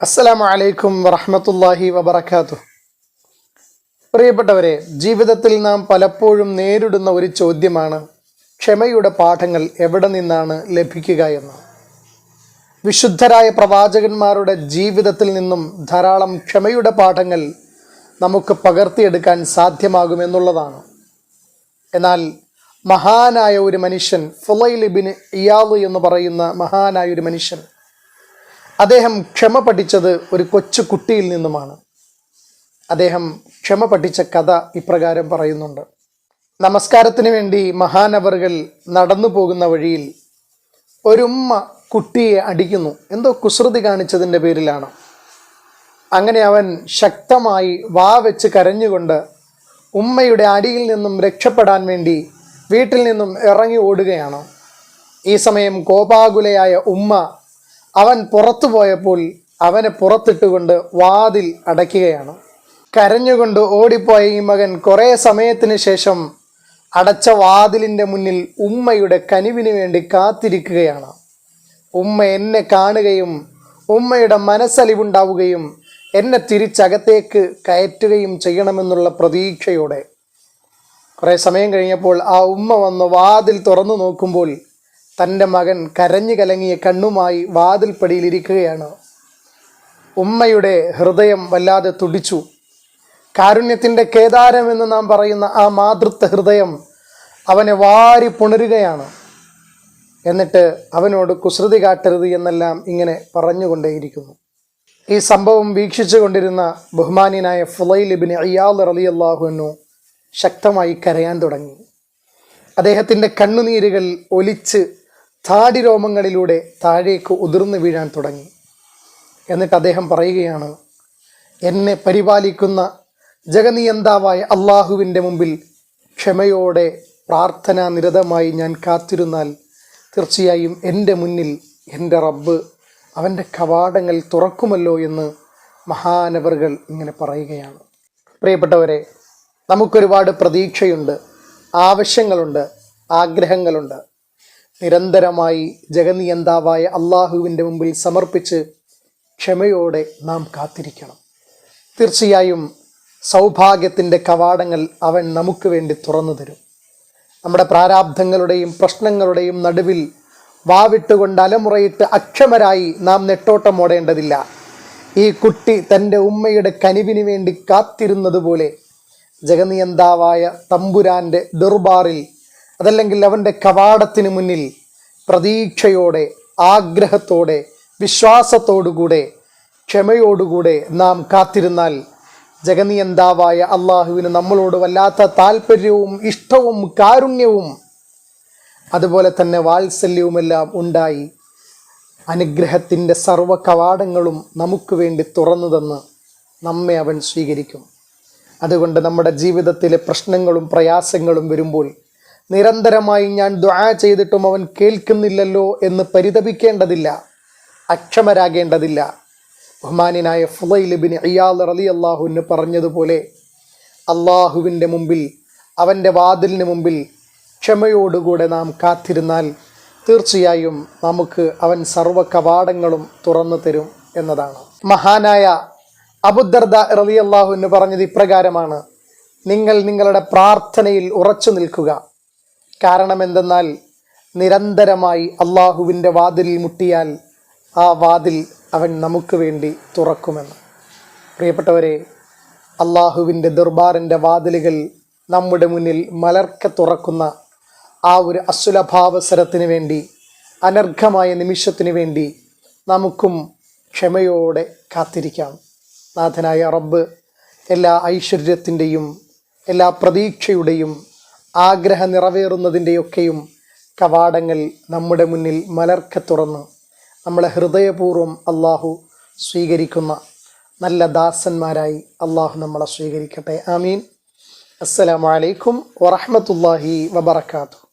അസ്സലാമു അലൈക്കും വറഹമത്തല്ലാഹി വബർക്കാത്തു പ്രിയപ്പെട്ടവരെ ജീവിതത്തിൽ നാം പലപ്പോഴും നേരിടുന്ന ഒരു ചോദ്യമാണ് ക്ഷമയുടെ പാഠങ്ങൾ എവിടെ നിന്നാണ് ലഭിക്കുക എന്ന് വിശുദ്ധരായ പ്രവാചകന്മാരുടെ ജീവിതത്തിൽ നിന്നും ധാരാളം ക്ഷമയുടെ പാഠങ്ങൾ നമുക്ക് പകർത്തിയെടുക്കാൻ സാധ്യമാകുമെന്നുള്ളതാണ് എന്നാൽ മഹാനായ ഒരു മനുഷ്യൻ ഫുലൈലിബിന് ഇയാൾ എന്ന് പറയുന്ന മഹാനായ ഒരു മനുഷ്യൻ അദ്ദേഹം ക്ഷമ പഠിച്ചത് ഒരു കൊച്ചു കുട്ടിയിൽ നിന്നുമാണ്. അദ്ദേഹം ക്ഷമ പഠിച്ച കഥ ഇപ്രകാരം പറയുന്നുണ്ട്. നമസ്കാരത്തിന് വേണ്ടി മഹാനവറുകൾ നടന്നു പോകുന്ന വഴിയിൽ ഒരുമ്മ കുട്ടിയെ അടിക്കുന്നു. എന്തോ കുസൃതി കാണിച്ചതിന്റെ പേരിലാണ്. അങ്ങനെ അവൻ ശക്തമായി വാ വെച്ച് കരഞ്ഞുകൊണ്ട് ഉമ്മയുടെ അടിയിൽ നിന്നും രക്ഷപ്പെടാൻ വേണ്ടി വീട്ടിൽ നിന്നും ഇറങ്ങി ഓടുകയാണ്. ഈ സമയം കോപാകുലയായ ഉമ്മ അവൻ പുറത്തു പോയപ്പോൾ അവനെ പുറത്തിട്ടുകൊണ്ട് വാതിൽ അടയ്ക്കുകയാണ്. കരഞ്ഞുകൊണ്ട് ഓടിപ്പോയ ഈ മകൻ കുറേ സമയത്തിന് ശേഷം അടച്ച വാതിലിന്റെ മുന്നിൽ ഉമ്മയുടെ കനിവിന് വേണ്ടി കാത്തിരിക്കുകയാണ്. ഉമ്മ എന്നെ കാണുകയും ഉമ്മയുടെ മനസ്സലിവുണ്ടാവുകയും എന്നെ തിരിച്ചകത്തേക്ക് കയറ്റുകയും ചെയ്യണമെന്നുള്ള പ്രതീക്ഷയോടെ. കുറേ സമയം കഴിഞ്ഞപ്പോൾ ആ ഉമ്മ വന്ന് വാതിൽ തുറന്നു നോക്കുമ്പോൾ തന്റെ മകൻ കരഞ്ഞു കലങ്ങിയ കണ്ണുമായി വാതിൽപ്പടിയിലിരിക്കുകയാണ്. ഉമ്മയുടെ ഹൃദയം വല്ലാതെ തുടിച്ചു. കാരുണ്യത്തിന്റെ കേദാരം എന്ന് നാം പറയുന്ന ആ മാതൃത്വ ഹൃദയം അവനെ വാരി പുണരുകയാണ്. എന്നിട്ട് അവനോട് കുസൃതി കാട്ടരുത് എന്നെല്ലാം ഇങ്ങനെ പറഞ്ഞുകൊണ്ടേയിരിക്കുന്നു. ഈ സംഭവം വീക്ഷിച്ചു കൊണ്ടിരുന്ന ബഹുമാനിയനായ ഫുലൈലിബിന് അയ്യാൽ അലി ശക്തമായി കരയാൻ തുടങ്ങി. അദ്ദേഹത്തിന്റെ കണ്ണുനീരുകൾ ഒലിച്ച് താടി രോമങ്ങളിലൂടെ താഴേക്ക് ഉതിർന്നു വീഴാൻ തുടങ്ങി. എന്നിട്ട് അദ്ദേഹം പറയുകയാണ് എന്നെ പരിപാലിക്കുന്ന ജഗനിയന്താവായ അള്ളാഹുവിന്റെ മുമ്പിൽ ക്ഷമയോടെ പ്രാർത്ഥനാ നിരതമായി ഞാൻ കാത്തിരുന്നാൽ തീർച്ചയായും എന്റെ മുന്നിൽ എന്റെ റബ്ബ് അവന്റെ കവാടങ്ങൾ തുറക്കുമല്ലോ എന്ന് മഹാനവറുകൾ ഇങ്ങനെ പറയുകയാണ്. പ്രിയപ്പെട്ടവരെ നമുക്കൊരുപാട് പ്രതീക്ഷയുണ്ട് ആവശ്യങ്ങളുണ്ട് ആഗ്രഹങ്ങളുണ്ട്. നിരന്തരമായി ജഗനിയന്താവായ അള്ളാഹുവിന്റെ മുമ്പിൽ സമർപ്പിച്ച് ക്ഷമയോടെ നാം കാത്തിരിക്കണം. തീർച്ചയായും സൗഭാഗ്യത്തിന്റെ കവാടങ്ങൾ അവൻ നമുക്ക് വേണ്ടി തുറന്നു തരും. നമ്മുടെ പ്രാരാബ്ധങ്ങളുടെയും പ്രശ്നങ്ങളുടെയും നടുവിൽ വാവിട്ടുകൊണ്ട് അലമുറയിട്ട് അക്ഷമരായി നാം നെട്ടോട്ടം ഓടേണ്ടതില്ല. ഈ കുട്ടി തന്റെ ഉമ്മയുടെ കനിവിന് വേണ്ടി കാത്തിരുന്നതുപോലെ ജഗനിയന്താവായ തമ്പുരാന്റെ ദുർബാറിൽ അതല്ലെങ്കിൽ അവന്റെ കവാടത്തിന് മുന്നിൽ പ്രതീക്ഷയോടെ ആഗ്രഹത്തോടെ വിശ്വാസത്തോടുകൂടെ ക്ഷമയോടുകൂടെ നാം കാത്തിരുന്നാൽ ജഗനിയന്താവായ അള്ളാഹുവിന് നമ്മളോട് വല്ലാത്ത താല്പര്യവും ഇഷ്ടവും കാരുണ്യവും അതുപോലെ തന്നെ വാത്സല്യവുമെല്ലാം ഉണ്ടായി. അനുഗ്രഹത്തിന്റെ സർവ കവാടങ്ങളും നമുക്ക് വേണ്ടി തുറന്നു തന്ന് നമ്മെ അവൻ സ്വീകരിക്കും. അതുകൊണ്ട് നമ്മുടെ ജീവിതത്തിലെ പ്രശ്നങ്ങളും പ്രയാസങ്ങളും വരുമ്പോൾ നിരന്തരമായി ഞാൻ ദ്വാ ചെയ്തിട്ടും അവൻ കേൾക്കുന്നില്ലല്ലോ എന്ന് പരിതപിക്കേണ്ടതില്ല അക്ഷമരാകേണ്ടതില്ല. ബഹുമാനായ ഫുലൈലിബിൻ അയ്യാൽ അലി അള്ളാഹുവിന് പറഞ്ഞതുപോലെ അള്ളാഹുവിന്റെ മുമ്പിൽ അവന്റെ വാതിലിന് മുമ്പിൽ ക്ഷമയോടുകൂടെ നാം കാത്തിരുന്നാൽ തീർച്ചയായും നമുക്ക് അവൻ സർവ കവാടങ്ങളും തുറന്നു തരും എന്നതാണ്. മഹാനായ അബുദർദ റലി അള്ളാഹുവിന് പറഞ്ഞത് ഇപ്രകാരമാണ്. നിങ്ങൾ നിങ്ങളുടെ പ്രാർത്ഥനയിൽ ഉറച്ചു നിൽക്കുക. കാരണം എന്തെന്നാൽ നിരന്തരമായി അള്ളാഹുവിന്റെ വാതിലിൽ മുട്ടിയാൽ ആ വാതിൽ അവൻ നമുക്ക് വേണ്ടി തുറക്കുമെന്ന്. പ്രിയപ്പെട്ടവരെ അള്ളാഹുവിന്റെ ദർബാറിന്റെ വാതിലുകൾ നമ്മുടെ മുന്നിൽ മലർക്ക തുറക്കുന്ന ആ ഒരു അസുലഭാവസരത്തിന് വേണ്ടി അനർഘമായ നിമിഷത്തിന് വേണ്ടി നമുക്കും ക്ഷമയോടെ കാത്തിരിക്കാം. നാഥനായ റബ്ബ് എല്ലാ ഐശ്വര്യത്തിന്റെയും എല്ലാ പ്രതീക്ഷയുടെയും ആഗ്രഹ നിറവേറുന്നതിന്റെയൊക്കെയും കവാടങ്ങൾ നമ്മുടെ മുന്നിൽ മലർക്ക തുറന്ന് നമ്മളെ ഹൃദയപൂർവം അള്ളാഹു സ്വീകരിക്കുന്ന നല്ല ദാസന്മാരായി അള്ളാഹു നമ്മളെ സ്വീകരിക്കട്ടെ. ആമീൻ. അസ്സലാമലൈക്കും വറഹമത്തല്ലാഹി വബർക്കാത്തു